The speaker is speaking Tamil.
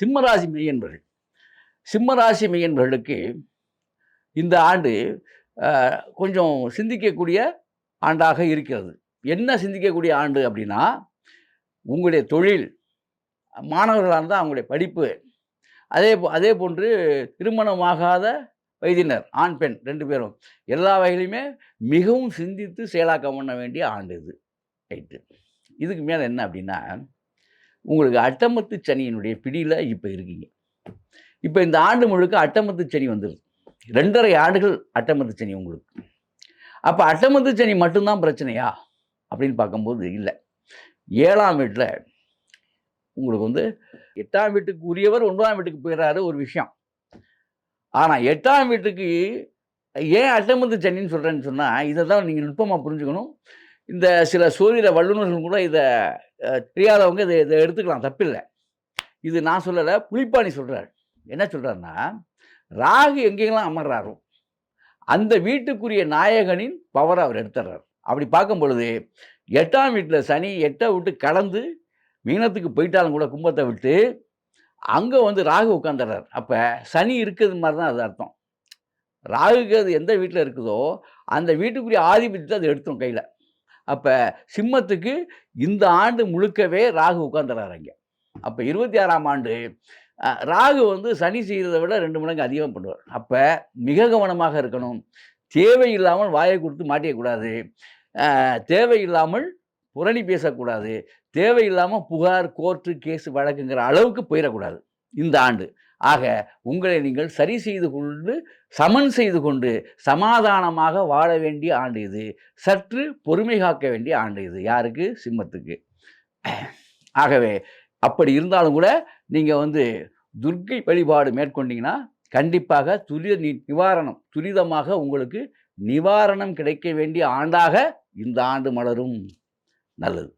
சிம்மராசி மெய்யன்பர்கள். சிம்மராசி மெய்யன்பர்களுக்கு இந்த ஆண்டு கொஞ்சம் சிந்திக்கக்கூடிய ஆண்டாக இருக்கிறது. என்ன சிந்திக்கக்கூடிய ஆண்டு அப்படின்னா உங்களுடைய தொழில் மாணவர்களாக இருந்தால் அவங்களுடைய படிப்பு அதே போ அதே போன்று திருமணமாகாத வயதினர் ஆண் பெண் ரெண்டு பேரும் எல்லா வகையிலுமே மிகவும் சிந்தித்து செயலாக்கம் பண்ண வேண்டிய ஆண்டு இது. ரைட்டு. இதுக்கு மேலே என்ன அப்படின்னா உங்களுக்கு அட்டமத்து சனியினுடைய பிடியில் இப்போ இருக்கீங்க. இப்போ இந்த ஆண்டு முழுக்க அட்டமத்து சனி வந்துடுது ரெண்டரை ஆண்டுகள் அட்டமத்து சனி உங்களுக்கு. அப்போ அட்டமத்து சனி மட்டும்தான் பிரச்சனையா? அப்படின்னு பார்க்கும்போது இல்லை. ஏழாம் வீட்டில் உங்களுக்கு வந்து எட்டாம் வீட்டுக்கு உரியவர் ஒன்பதாம் வீட்டுக்கு போயிடுறாரு ஒரு விஷயம். ஆனால் எட்டாம் வீட்டுக்கு ஏன் அட்டமத்து சனின்னு சொல்கிறேன்னு சொன்னால் இதை தான் நீங்கள் நுட்பமாக புரிஞ்சுக்கணும். இந்த சில சோதிட வல்லுநர்கள் கூட இதை தெரியாதவங்க இதை இதை எடுத்துக்கலாம். தப்பில்லை. இது நான் சொல்லலை புளிப்பாணி சொல்கிறார் என்ன சொல்கிறாருன்னா ராகு எங்கெங்கெல்லாம் அமர்றாரோ அந்த வீட்டுக்குரிய நாயகனின் பவரை அவர் எடுத்துடுறார் அப்படி பார்க்கும் பொழுது எட்டாம் வீட்டில் சனி எட்டை விட்டு கலந்து மீனத்துக்கு போயிட்டாலும் கூட கும்பத்தை விட்டு அங்கே வந்து ராகு உட்காந்துடுறார் அப்போ சனி இருக்கிறது மாதிரி தான் அது அர்த்தம். ராகுக்கு அது எந்த வீட்டில் இருக்குதோ அந்த வீட்டுக்குரிய ஆதிபத்தியத்தை அது எடுத்தோம் கையில். அப்போ சிம்மத்துக்கு இந்த ஆண்டு முழுக்கவே ராகு உட்காந்துறாருங்க அப்போ இருபத்தி ஆறாம் ஆண்டு ராகு வந்து சனி செய்கிறதை விட ரெண்டு மடங்கு அதிகமாக பண்ணுவார். அப்போ மிக கவனமாக இருக்கணும். தேவையில்லாமல் வாயை கொடுத்து மாட்டியக்கூடாது தேவையில்லாமல் புரணி பேசக்கூடாது. தேவையில்லாமல் புகார் கோர்ட்டு கேஸ் வழக்குங்கிற அளவுக்கு போயிடக்கூடாது இந்த ஆண்டு. ஆக உங்களை நீங்கள் சரி செய்து கொண்டு சமன் செய்து கொண்டு சமாதானமாக வாழ வேண்டிய ஆண்டு இது. சற்று பொறுமை காக்க வேண்டிய ஆண்டு இது. யாருக்கு? சிம்மத்துக்கு. ஆகவே அப்படி இருந்தாலும் கூட நீங்கள் வந்து துர்க்கை வழிபாடு மேற்கொண்டீங்கன்னா கண்டிப்பாக துரித நி- நிவாரணம் துரிதமாக உங்களுக்கு நிவாரணம் கிடைக்க வேண்டிய ஆண்டாக இந்த ஆண்டு மலரும். நல்லது.